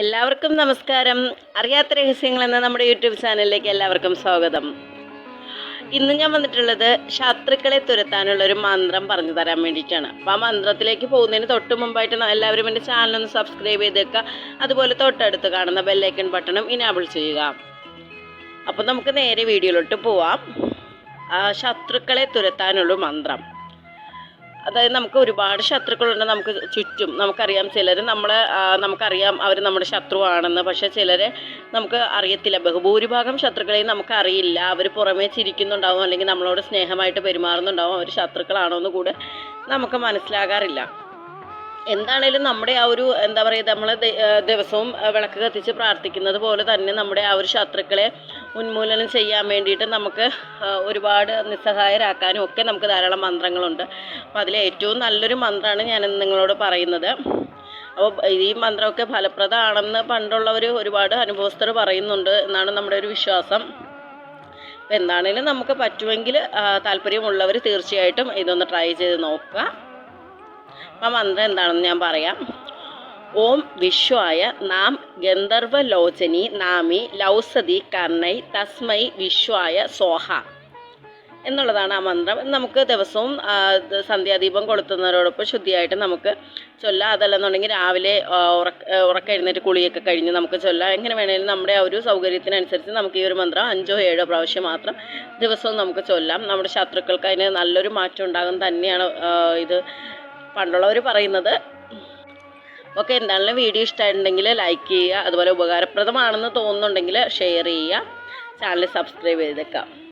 എല്ലാവർക്കും നമസ്കാരം. അറിയാത്ത രഹസ്യങ്ങൾ എന്ന നമ്മുടെ യൂട്യൂബ് ചാനലിലേക്ക് എല്ലാവർക്കും സ്വാഗതം. ഇന്ന് ഞാൻ വന്നിട്ടുള്ളത് ശത്രുക്കളെ തുരത്താനുള്ള ഒരു മന്ത്രം പറഞ്ഞു തരാൻ വേണ്ടിയിട്ടാണ്. അപ്പോൾ ആ മന്ത്രത്തിലേക്ക് പോകുന്നതിന് തൊട്ട് മുമ്പായിട്ട് എല്ലാവരും എന്റെ ചാനലൊന്ന് സബ്സ്ക്രൈബ് ചെയ്തേക്കുക അതുപോലെ തൊട്ടടുത്ത് കാണുന്ന ബെല്ലൈക്കൺ ബട്ടണും ഇനാബിൾ ചെയ്യുക. അപ്പോൾ നമുക്ക് നേരെ വീഡിയോയിലോട്ട് പോവാം. ശത്രുക്കളെ തുരത്താനുള്ള മന്ത്രം. അതായത് നമുക്ക് ഒരുപാട് ശത്രുക്കളുണ്ട് നമുക്ക് ചുറ്റും നമുക്കറിയാം. ചിലർ നമ്മളെ നമുക്കറിയാം അവർ നമ്മുടെ ശത്രുവാണെന്ന്. പക്ഷേ ചിലരെ നമുക്ക് അറിയത്തില്ല. ബഹുഭൂരിഭാഗം ശത്രുക്കളെയും നമുക്കറിയില്ല. അവർ പുറമേ ചിരിക്കുന്നുണ്ടാവും അല്ലെങ്കിൽ നമ്മളോട് സ്നേഹമായിട്ട് പെരുമാറുന്നുണ്ടാവും. അവർ ശത്രുക്കളാണോ എന്ന് കൂടെ നമുക്ക് മനസ്സിലാകാറില്ല. എന്താണേലും നമ്മുടെ ആ ഒരു എന്താ പറയുക നമ്മൾ ദിവസവും വിളക്ക് കത്തിച്ച് പ്രാർത്ഥിക്കുന്നത് പോലെ തന്നെ നമ്മുടെ ആ ഒരു ശത്രുക്കളെ ഉന്മൂലനം ചെയ്യാൻ വേണ്ടിയിട്ട് നമുക്ക് ഒരുപാട് നിസ്സഹായരാക്കാനും ഒക്കെ നമുക്ക് ധാരാളം മന്ത്രങ്ങളുണ്ട്. അപ്പോൾ അതിലെ ഏറ്റവും നല്ലൊരു മന്ത്രമാണ് ഞാൻ നിങ്ങളോട് പറയുന്നത്. അപ്പോൾ ഈ മന്ത്രമൊക്കെ ഫലപ്രദമാണെന്ന് പണ്ടുള്ളവർ ഒരുപാട് അനുഭവസ്ഥർ പറയുന്നുണ്ട് എന്നാണ് നമ്മുടെ ഒരു വിശ്വാസം. അപ്പോൾ എന്താണേലും നമുക്ക് പറ്റുമെങ്കിൽ താല്പര്യമുള്ളവർ തീർച്ചയായിട്ടും ഇതൊന്ന് ട്രൈ ചെയ്ത് നോക്കുക. ആ മന്ത്രം എന്താണെന്ന് ഞാൻ പറയാം. ഓം വിശ്വായ നാം ഗന്ധർവലോചനി നാമി ലൗസതി കർണൈ തസ്മൈ വിശ്വായ സോഹ. എന്നുള്ളതാണ് ആ മന്ത്രം. നമുക്ക് ദിവസവും സന്ധ്യാദീപം കൊളുത്തുന്നതിനോടൊപ്പം ശുദ്ധിയായിട്ട് നമുക്ക് ചൊല്ലാം. അതല്ലെന്നുണ്ടെങ്കിൽ രാവിലെ ഉറക്ക എഴുന്നേറ്റ് കുളിയൊക്കെ കഴിഞ്ഞ് നമുക്ക് ചൊല്ലാം. എങ്ങനെ വേണേലും നമ്മുടെ ആ ഒരു സൗകര്യത്തിനനുസരിച്ച് നമുക്ക് ഈ ഒരു മന്ത്രം അഞ്ചോ ഏഴോ പ്രാവശ്യം മാത്രം ദിവസവും നമുക്ക് ചൊല്ലാം. നമ്മുടെ ശത്രുക്കൾക്ക് അതിന് നല്ലൊരു മാറ്റം ഉണ്ടാകും തന്നെയാണ് ഇത് പണ്ടുള്ളവർ പറയുന്നത്. ഓക്കെ എന്താണെങ്കിലും വീഡിയോ ഇഷ്ടമായിട്ടുണ്ടെങ്കിൽ ലൈക്ക് ചെയ്യുക അതുപോലെ ഉപകാരപ്രദമാണെന്ന് തോന്നുന്നുണ്ടെങ്കിൽ ഷെയർ ചെയ്യുക. ചാനൽ സബ്സ്ക്രൈബ് ചെയ്തേക്കാം.